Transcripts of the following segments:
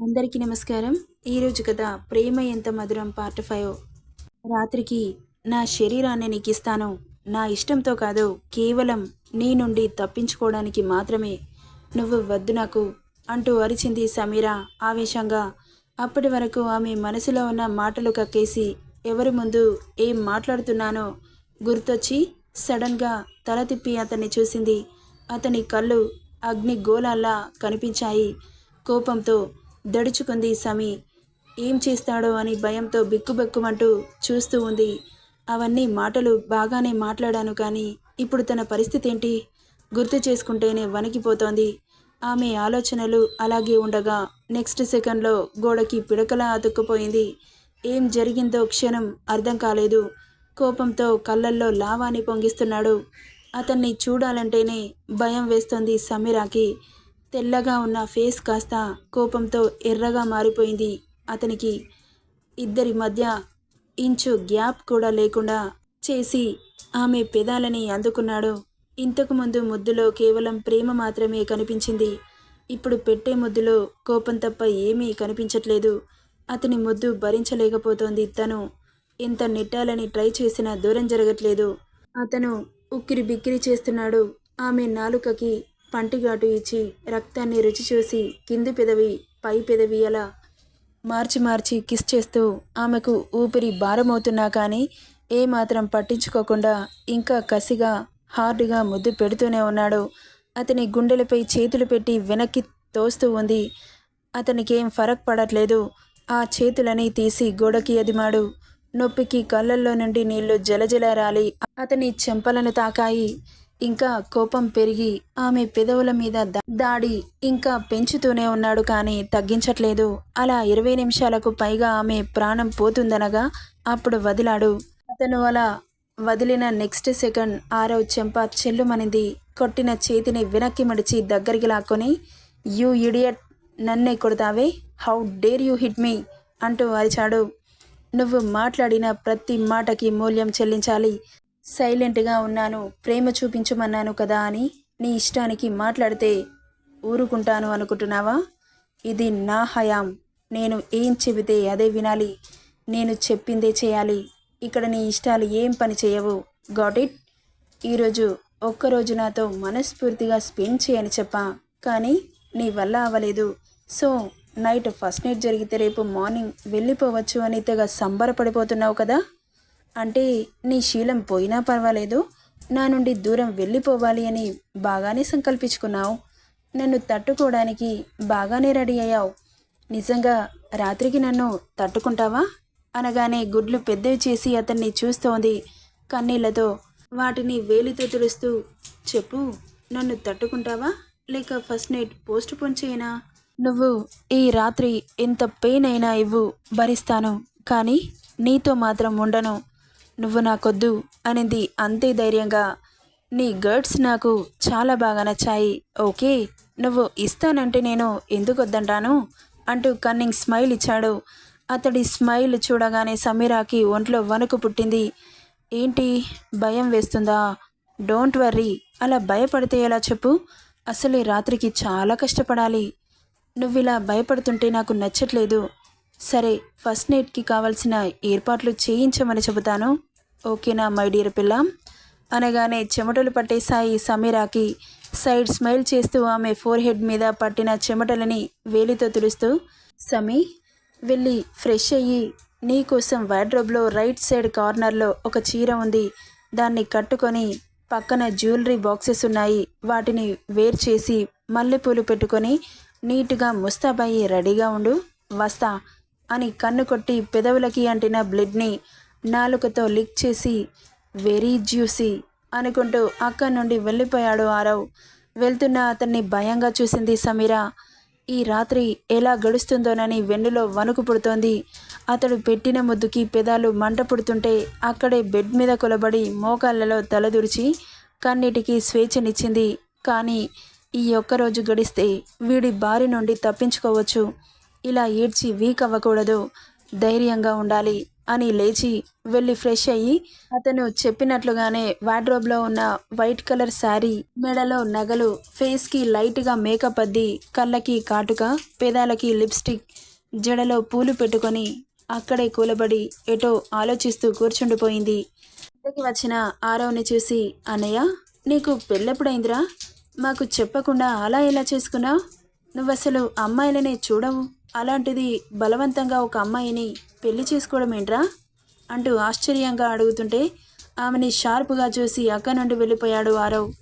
అందరికీ నమస్కారం. ఈరోజు కథ ప్రేమ ఎంత మధురం పార్ట్ ఫైవ్. రాత్రికి నా శరీరాన్ని నీకు ఇస్తాను నా ఇష్టంతో కాదు కేవలం నీ నుండి తప్పించుకోవడానికి మాత్రమే. నువ్వు వద్దు నాకు అంటూ అరిచింది సమీరా ఆవేశంగా. అప్పటి వరకు ఆమె మనసులో ఉన్న మాటలు కక్కేసి ఎవరి ముందు ఏం మాట్లాడుతున్నానో గుర్తొచ్చి సడన్గా తల తిప్పి అతన్ని చూసింది. అతని కళ్ళు అగ్ని గోళాల్లా కనిపించాయి. కోపంతో దడుచుకుంది సమీ. ఏం చేస్తాడో అని భయంతో బిక్కుబెక్కుమంటూ చూస్తూ ఉంది. అవన్నీ మాటలు బాగానే మాట్లాడాను కానీ ఇప్పుడు తన పరిస్థితి ఏంటి గుర్తు చేసుకుంటేనే వణికిపోతోంది. ఆమె ఆలోచనలు అలాగే ఉండగా నెక్స్ట్ సెకండ్లో గోడకి పిడకలా అతుక్కుపోయింది. ఏం జరిగిందో క్షణం అర్థం కాలేదు. కోపంతో కళ్ళల్లో లావాని పొంగిస్తున్నాడు. అతన్ని చూడాలంటేనే భయం వేస్తోంది సమీరాకి. తెల్లగా ఉన్న ఫేస్ కాస్త కోపంతో ఎర్రగా మారిపోయింది. అతనికి ఇద్దరి మధ్య ఇంచు గ్యాప్ కూడా లేకుండా చేసి ఆమె పెదాలని అందుకున్నాడు. ఇంతకు ముందు ముద్దులో కేవలం ప్రేమ మాత్రమే కనిపించింది. ఇప్పుడు పెట్టే ముద్దులో కోపం తప్ప ఏమీ కనిపించట్లేదు. అతని ముద్దు భరించలేకపోతోంది తను. ఎంత నెట్టాలని ట్రై చేసినా దూరం జరగట్లేదు. అతను ఉక్కిరి బిక్కిరి చేస్తున్నాడు. ఆమె నాలుకకి పంటిగాటు ఇచ్చి రక్తాన్ని రుచి చూసి కింది పెదవి పై పెదవి అలా మార్చి మార్చి కిస్ చేస్తూ ఆమెకు ఊపిరి భారమవుతున్నా కానీ ఏమాత్రం పట్టించుకోకుండా ఇంకా కసిగా హార్డ్గా ముద్దు పెడుతూనే ఉన్నాడు. అతని గుండెలపై చేతులు పెట్టి వెనక్కి తోస్తూ ఉంది. అతనికేం ఫరక్ పడట్లేదు. ఆ చేతులని తీసి గోడకి ఎదిమాడు నొప్పికి కళ్ళల్లో నుండి నీళ్ళు జలజల రాలి అతని చెంపలను తాకాయి. ఇంకా కోపం పెరిగి ఆమె పెదవుల మీద దాడి ఇంకా పెంచుతూనే ఉన్నాడు కానీ తగ్గించట్లేదు. అలా ఇరవై నిమిషాలకు పైగా ఆమె ప్రాణం పోతుందనగా అప్పుడు వదిలాడు. అతను అలా వదిలిన నెక్స్ట్ సెకండ్ ఆరవ్ చెంప చెల్లుమనింది. కొట్టిన చేతిని వెనక్కి మడిచి దగ్గరికి లాక్కొని యూ ఇడియట్ నన్నే కొడతావే? How dare you hit me? అంటూ అరిచాడు. నువ్వు మాట్లాడిన ప్రతి మాటకి మూల్యం చెల్లించాలి. సైలెంట్గా ఉన్నాను ప్రేమ చూపించమన్నాను కదా అని నీ ఇష్టానికి మాట్లాడితే ఊరుకుంటాను అనుకుంటున్నావా? ఇది నా హయాం. నేను ఏం చెబితే అదే వినాలి. నేను చెప్పిందే చేయాలి. ఇక్కడ నీ ఇష్టాలు ఏం పని చేయవు. Got it? ఈరోజు ఒక్కరోజు నాతో మనస్ఫూర్తిగా స్పెండ్ చేయని చెప్పా. కానీ నీ వల్ల అవ్వలేదు. సో నైట్ ఫస్ట్ నైట్ జరిగితే రేపు మార్నింగ్ వెళ్ళిపోవచ్చు అని తెగ సంబరపడిపోతున్నావు కదా? అంటే నీ శీలం పోయినా పర్వాలేదు. నా నుండి దూరం వెళ్ళిపోవాలి అని బాగానే సంకల్పించుకున్నావు. నన్ను తట్టుకోవడానికి బాగానే రెడీ అయ్యావు. నిజంగా రాత్రికి నన్ను తట్టుకుంటావా? అనగానే గుడ్లు పెద్దవి చేసి అతన్ని చూస్తోంది కన్నీళ్ళతో. వాటిని వేలితో తుడుస్తూ చెప్పు నన్ను తట్టుకుంటావా? లేక ఫస్ట్ నైట్ పోస్ట్ పోన్ చేయనా? నువ్వు ఈ రాత్రి ఎంత పెయిన్ అయినా ఇవ్వు భరిస్తాను. కానీ నీతో మాత్రం ఉండను. నువ్వు నాకొద్దు అనింది అంతే ధైర్యంగా. నీ గర్డ్స్ నాకు చాలా బాగా నచ్చాయి. ఓకే నువ్వు ఇస్తానంటే నేను ఎందుకు వద్దంటాను అంటూ కన్నింగ్ స్మైల్ ఇచ్చాడు. అతడి స్మైల్ చూడగానే సమీరాకి ఒంట్లో వణుకు పుట్టింది. ఏంటి భయం వేస్తుందా? డోంట్ వర్రీ అలా భయపడితే ఎలా చెప్పు? అసలు ఈ రాత్రికి చాలా కష్టపడాలి. నువ్వు ఇలా భయపడుతుంటే నాకు నచ్చట్లేదు. సరే ఫస్ట్ నైట్కి కావాల్సిన ఏర్పాట్లు చేయించమని చెబుతాను. ఓకేనా మై డియర్ పిల్ల. అనగానే చెమటలు పట్టేశాయి సమీరాకి సైడ్ స్మైల్ చేస్తూ ఆమె ఫోర్ హెడ్ మీద పట్టిన చెమటలని వేలితో తుడుస్తూ సమీ వెళ్ళి ఫ్రెష్ అయ్యి నీకోసం వార్డ్రోబ్లో రైట్ సైడ్ కార్నర్లో ఒక చీర ఉంది. దాన్ని కట్టుకొని పక్కన జ్యువెలరీ బాక్సెస్ ఉన్నాయి. వాటిని వేర్ చేసి మల్లెపూలు పెట్టుకొని నీట్గా ముస్తాబయ్యి రెడీగా ఉండు వస్తా అని కన్ను కొట్టి పెదవులకి అంటిన బ్లడ్ని నాలుకతో లిక్ చేసి వెరీ జ్యూసీ అనుకుంటూ అక్కడి నుండి వెళ్ళిపోయాడు ఆరవ్. వెళ్తున్న అతన్ని భయంగా చూసింది సమీర. ఈ రాత్రి ఎలా గడుస్తుందోనని వెన్నులో వణుకు పుడుతోంది. అతడు పెట్టిన ముద్దుకి పెదాలు మంట పుడుతుంటే అక్కడే బెడ్ మీద కొలబడి మోకాళ్ళలో తలదూర్చి కన్నిటికి స్వేచ్ఛనిచ్చింది. కానీ ఈ ఒక్కరోజు గడిస్తే వీడి బారి నుండి తప్పించుకోవచ్చు. ఇలా ఏడ్చి వీక్ అవ్వకూడదు. ధైర్యంగా ఉండాలి. అని లేచి వెళ్ళి ఫ్రెష్ అయ్యి అతను చెప్పినట్లుగానే వార్డ్రోబ్లో ఉన్న వైట్ కలర్ శారీ మెడలో నగలు ఫేస్కి లైట్గా మేకప్ అద్ది కళ్ళకి కాటుక పెదాలకి లిప్స్టిక్ జడలో పూలు పెట్టుకొని అక్కడే కూలబడి ఎటో ఆలోచిస్తూ కూర్చుండిపోయింది. ఇంటికి వచ్చిన ఆరవ్ని చూసి అన్నయ్య నీకు పెళ్ళెప్పుడైందిరా? మాకు చెప్పకుండా అలా ఎలా చేసుకున్నావు? నువ్వు అసలు అమ్మాయిలనే చూడవు. అలాంటిది బలవంతంగా ఒక అమ్మాయిని పెళ్ళి చేసుకోవడం ఏంట్రా? అంటూ ఆశ్చర్యంగా అడుగుతుంటే ఆమెని షార్పుగా చూసి అక్క నుండి వెళ్ళిపోయాడు ఆరవ్.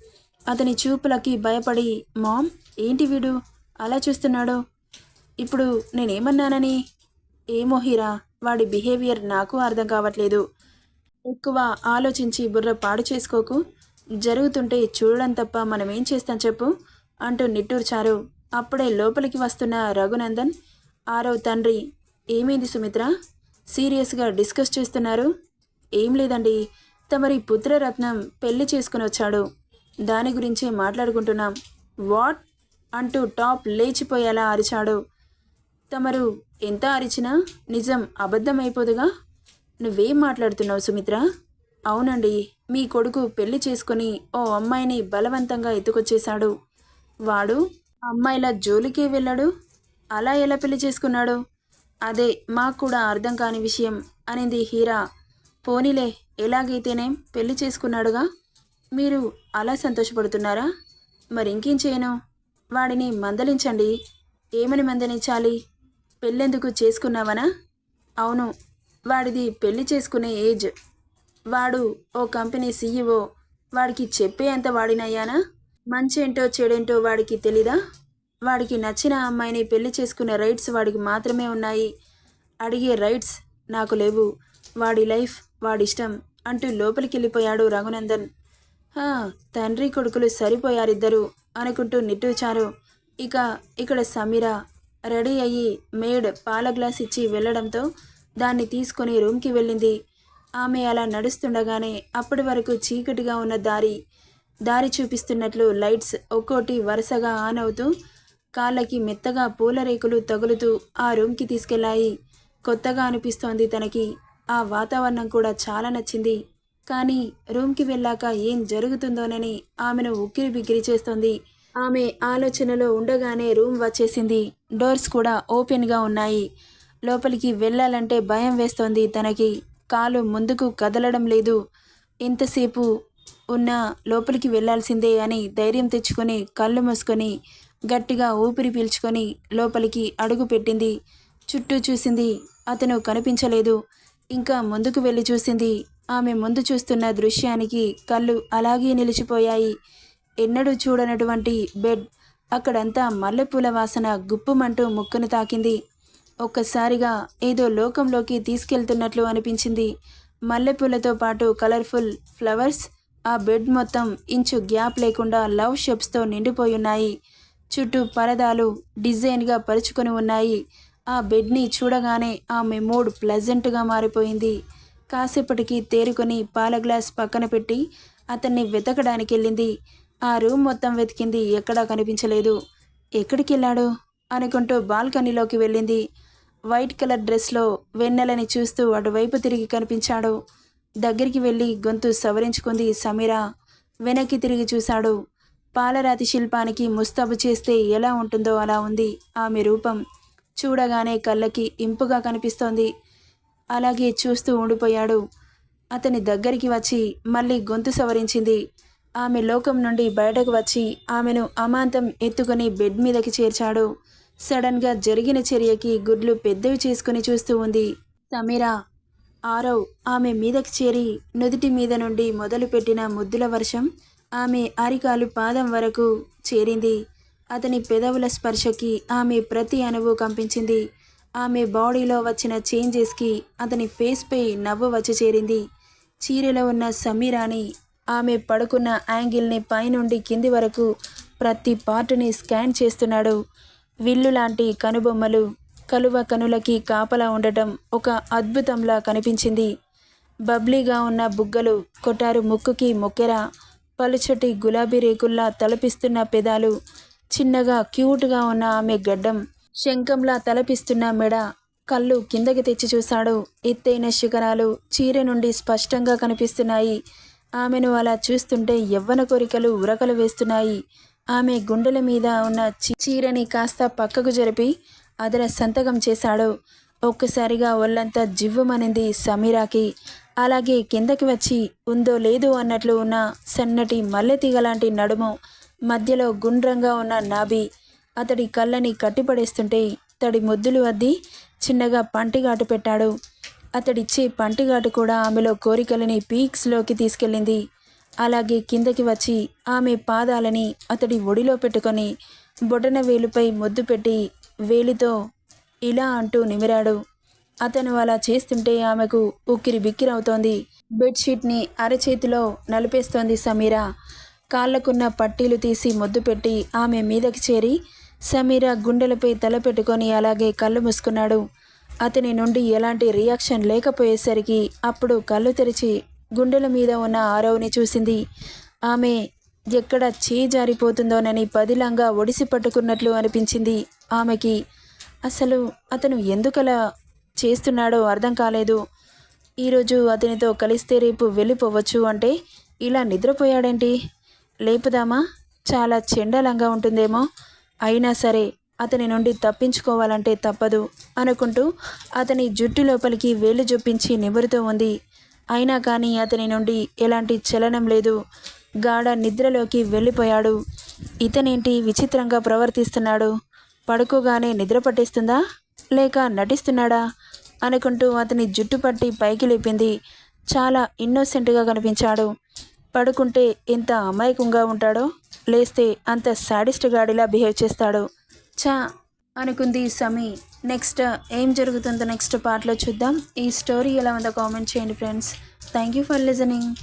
అతని చూపులకి భయపడి మామ్ ఏంటి వీడు? అలా చూస్తున్నాడు? ఇప్పుడు నేనేమన్నానని? ఏమో హీరా వాడి బిహేవియర్ నాకు అర్థం కావట్లేదు. ఎక్కువ ఆలోచించి బుర్ర పాడు చేసుకోకు. జరుగుతుంటే చూడడం తప్ప మనం ఏం చేస్తాం చెప్పు అంటూ నిట్టూర్చారు. అప్పుడే లోపలికి వస్తున్న రఘునందన్ ఆరవ్ తండ్రి. ఏమైంది సుమిత్ర? సీరియస్గా డిస్కస్ చేస్తున్నారు? ఏం లేదండి. తమరి పుత్రరత్నం పెళ్ళి చేసుకుని వచ్చాడు. దాని గురించే మాట్లాడుకుంటున్నాం. వాట్? అంటూ టాప్ లేచిపోయేలా అరిచాడు. తమరు ఎంత అరిచినా నిజం అబద్ధమైపోదుగా? నువ్వేం మాట్లాడుతున్నావు సుమిత్ర? అవునండి. మీ కొడుకు పెళ్ళి చేసుకుని ఓ అమ్మాయిని బలవంతంగా ఎత్తుకొచ్చేశాడు. వాడు అమ్మాయిల జోలికే వెళ్ళాడు. అలా ఎలా పెళ్ళి చేసుకున్నాడు? అదే మాకు కూడా అర్థం కాని విషయం అనింది హీరా. పోనీలే ఎలాగైతేనేం పెళ్ళి చేసుకున్నాడుగా? మీరు అలా సంతోషపడుతున్నారా? మరి ఇంకేం చేయను? వాడిని మందలించండి. ఏమని మందలించాలి? పెళ్ళెందుకు చేసుకున్నావనా? అవును వాడిది పెళ్ళి చేసుకునే ఏజ్. వాడు ఓ కంపెనీ సీఈఓ. వాడికి చెప్పే అంత వాడినయ్యానా? మంచేంటో చెడేంటో వాడికి తెలీదా? వాడికి నచ్చిన అమ్మాయిని పెళ్ళి చేసుకునే రైట్స్ వాడికి మాత్రమే ఉన్నాయి. అడిగే రైట్స్ నాకు లేవు. వాడి లైఫ్ వాడిష్టం అంటూ లోపలికి వెళ్ళిపోయాడు రఘునందన్. "హా, తండ్రి కొడుకులు సరిపోయారిద్దరు అనుకుంటూ నిట్టూచారు ఇక ఇక్కడ సమీర రెడీ అయ్యి మేడ్ పాల గ్లాస్ ఇచ్చి వెళ్ళడంతో దాన్ని తీసుకొని రూమ్కి వెళ్ళింది. ఆమె అలా నడుస్తుండగానే అప్పటి వరకు చీకటిగా ఉన్న దారి దారి చూపిస్తున్నట్లు లైట్స్ ఒక్కోటి వరుసగా ఆన్ అవుతూ కాళ్ళకి మెత్తగా పూల రేకులు తగులుతూ ఆ రూమ్కి తీసుకెళ్ళాయి. కొత్తగా అనిపిస్తోంది తనకి. ఆ వాతావరణం కూడా చాలా నచ్చింది. కానీ రూమ్కి వెళ్ళాక ఏం జరుగుతుందోనని ఆమెను ఉక్కిరి బిక్కిరి చేస్తోంది. ఆమె ఆలోచనలో ఉండగానే రూమ్ వచ్చేసింది. డోర్స్ కూడా ఓపెన్గా ఉన్నాయి. లోపలికి వెళ్ళాలంటే భయం వేస్తోంది తనకి. కాలు ముందుకు కదలడం లేదు. ఎంతసేపు ఉన్నా లోపలికి వెళ్ళాల్సిందే అని ధైర్యం తెచ్చుకొని కళ్ళు మూసుకొని గట్టిగా ఊపిరి పీల్చుకొని లోపలికి అడుగు పెట్టింది. చుట్టూ చూసింది అతను కనిపించలేదు. ఇంకా ముందుకు వెళ్ళి చూసింది ఆమె ముందు చూస్తున్న దృశ్యానికి కళ్ళు అలాగే నిలిచిపోయాయి. ఎన్నడూ చూడనటువంటి బెడ్ అక్కడంతా మల్లెపూల వాసన గుప్పుమంటూ ముక్కును తాకింది. ఒక్కసారిగా ఏదో లోకంలోకి తీసుకెళ్తున్నట్లు అనిపించింది. మల్లెపూలతో పాటు కలర్ఫుల్ ఫ్లవర్స్ ఆ బెడ్ మొత్తం ఇంచు గ్యాప్ లేకుండా లవ్ షేప్స్తో నిండిపోయి ఉన్నాయి చుట్టూ పరదాలు డిజైన్గా పరుచుకొని ఉన్నాయి. ఆ బెడ్ని చూడగానే ఆమె మూడ్ ప్లెజెంట్గా మారిపోయింది. కాసేపటికి తేరుకొని పాల గ్లాస్ పక్కన పెట్టి అతన్ని వెతకడానికి వెళ్ళింది. ఆ రూమ్ మొత్తం వెతికింది. ఎక్కడా కనిపించలేదు. ఎక్కడికి వెళ్ళాడు అనుకుంటూ బాల్కనీలోకి వెళ్ళింది. వైట్ కలర్ డ్రెస్లో వెన్నెలని చూస్తూ అటువైపు తిరిగి కనిపించాడు. దగ్గరికి వెళ్ళి గొంతు సవరించుకుంది సమీర. వెనక్కి తిరిగి చూశాడు. పాలరాతి శిల్పానికి ముస్తాబు చేస్తే ఎలా ఉంటుందో అలా ఉంది ఆమె రూపం. చూడగానే కళ్ళకి ఇంపుగా కనిపిస్తోంది. అలాగే చూస్తూ ఉండిపోయాడు. అతని దగ్గరికి వచ్చి మళ్ళీ గొంతు సవరించింది. ఆమె లోకం నుండి బయటకు వచ్చి ఆమెను అమాంతం ఎత్తుకొని బెడ్ మీదకి చేర్చాడు. సడన్గా జరిగిన చర్యకి గుడ్లు పెద్దవి చేసుకుని చూస్తూ ఉంది. సమీరా ఆరవ్ ఆమె మీదకి చేరి నుదుటి మీద నుండి మొదలుపెట్టిన ముద్దుల వర్షం ఆమె అరికాలు పాదం వరకు చేరింది. అతని పెదవుల స్పర్శకి ఆమె ప్రతి అణువు కంపించింది. ఆమె బాడీలో వచ్చిన చేంజెస్కి అతని ఫేస్పై నవ్వు వచ్చి చేరింది. చీరలో ఉన్న సమీరాని ఆమె పడుకున్న యాంగిల్ని పైనుండి కింది వరకు ప్రతి పార్టుని స్కాన్ చేస్తున్నాడు. విల్లు లాంటి కనుబొమ్మలు కలువ కనులకి కాపలా ఉండటం ఒక అద్భుతంలా కనిపించింది. బబ్లీగా ఉన్న బుగ్గలు కొట్టారు ముక్కుకి మొక్కెర పలుచటి గులాబీ రేకుల్లా తలపిస్తున్న పెదాలు చిన్నగా క్యూట్గా ఉన్న ఆమె గడ్డం. శంఖంలా తలపిస్తున్న మెడ కళ్ళు కిందకి తెచ్చి చూశాడు. ఎత్తైన శిఖరాలు చీర నుండి స్పష్టంగా కనిపిస్తున్నాయి. ఆమెను అలా చూస్తుంటే యవ్వన కోరికలు ఉరకలు వేస్తున్నాయి. ఆమె గుండెల మీద ఉన్న చీరని కాస్త పక్కకు జరిపి అదర సంతకం చేశాడు. ఒక్కసారిగా ఒళ్ళంతా జివ్వమనింది సమీరాకి. అలాగే కిందకి వచ్చి ఉందో లేదో అన్నట్లు ఉన్న సన్నటి మల్లెతీగలాంటి నడుము మధ్యలో గుండ్రంగా ఉన్న నాభి అతడి కళ్ళని కట్టిపడేస్తుంటే తడి ముద్దులు అద్ది చిన్నగా పంటిఘాటు పెట్టాడు. అతడిచ్చే పంటిఘాటు కూడా ఆమెలో కోరికలని పీక్స్లోకి తీసుకెళ్ళింది. అలాగే కిందకి వచ్చి ఆమె పాదాలని అతడి ఒడిలో పెట్టుకొని బొటన వేలుపై ముద్దు పెట్టి వేలితో ఇలా అంటూ నిమిరాడు. అతను అలా చేస్తుంటే ఆమెకు ఉక్కిరి బిక్కిరవుతోంది బెడ్షీట్ని అరచేతిలో నలిపేస్తోంది సమీర. కాళ్ళకున్న పట్టీలు తీసి ముద్దు పెట్టి ఆమె మీదకి చేరి సమీర గుండెలపై తల పెట్టుకొని అలాగే కళ్ళు మూసుకున్నాడు. అతని నుండి ఎలాంటి రియాక్షన్ లేకపోయేసరికి అప్పుడు కళ్ళు తెరిచి గుండెల మీద ఉన్న ఆరవ్ని చూసింది. ఆమె ఎక్కడ చేయి జారిపోతుందోనని పదిలంగా ఒడిసి పట్టుకున్నట్లు అనిపించింది. ఆమెకి అసలు అతను ఎందుకలా చేస్తున్నాడో అర్థం కాలేదు. ఈరోజు అతనితో కలిస్తే రేపు వెళ్ళిపోవచ్చు అంటే ఇలా నిద్రపోయాడేంటి? లేపుదామా? చాలా చెండలంగా ఉంటుందేమో. అయినా సరే అతని నుండి తప్పించుకోవాలంటే తప్పదు అనుకుంటూ అతని జుట్టు లోపలికి వేలు చూపించి నిబురుతూ ఉంది. అయినా కానీ అతని నుండి ఎలాంటి చలనం లేదు. గాఢ నిద్రలోకి వెళ్ళిపోయాడు. ఇతనేంటి విచిత్రంగా ప్రవర్తిస్తున్నాడు? పడుకోగానే నిద్ర పట్టేస్తుందా? లేక నటిస్తున్నాడా అనుకుంటూ అతని జుట్టు పట్టి పైకి లేపింది. చాలా ఇన్నోసెంట్గా కనిపించాడు. పడుకుంటే ఎంత అమాయకంగా ఉంటాడో లేస్తే అంత సాడిస్ట్ గాడిలా బిహేవ్ చేస్తాడు. చా అనుకుంది సమీ. నెక్స్ట్ ఏం జరుగుతుందో నెక్స్ట్ పార్ట్లో చూద్దాం. ఈ స్టోరీ ఎలా ఉందో కామెంట్ చేయండి friends. Thank you for listening.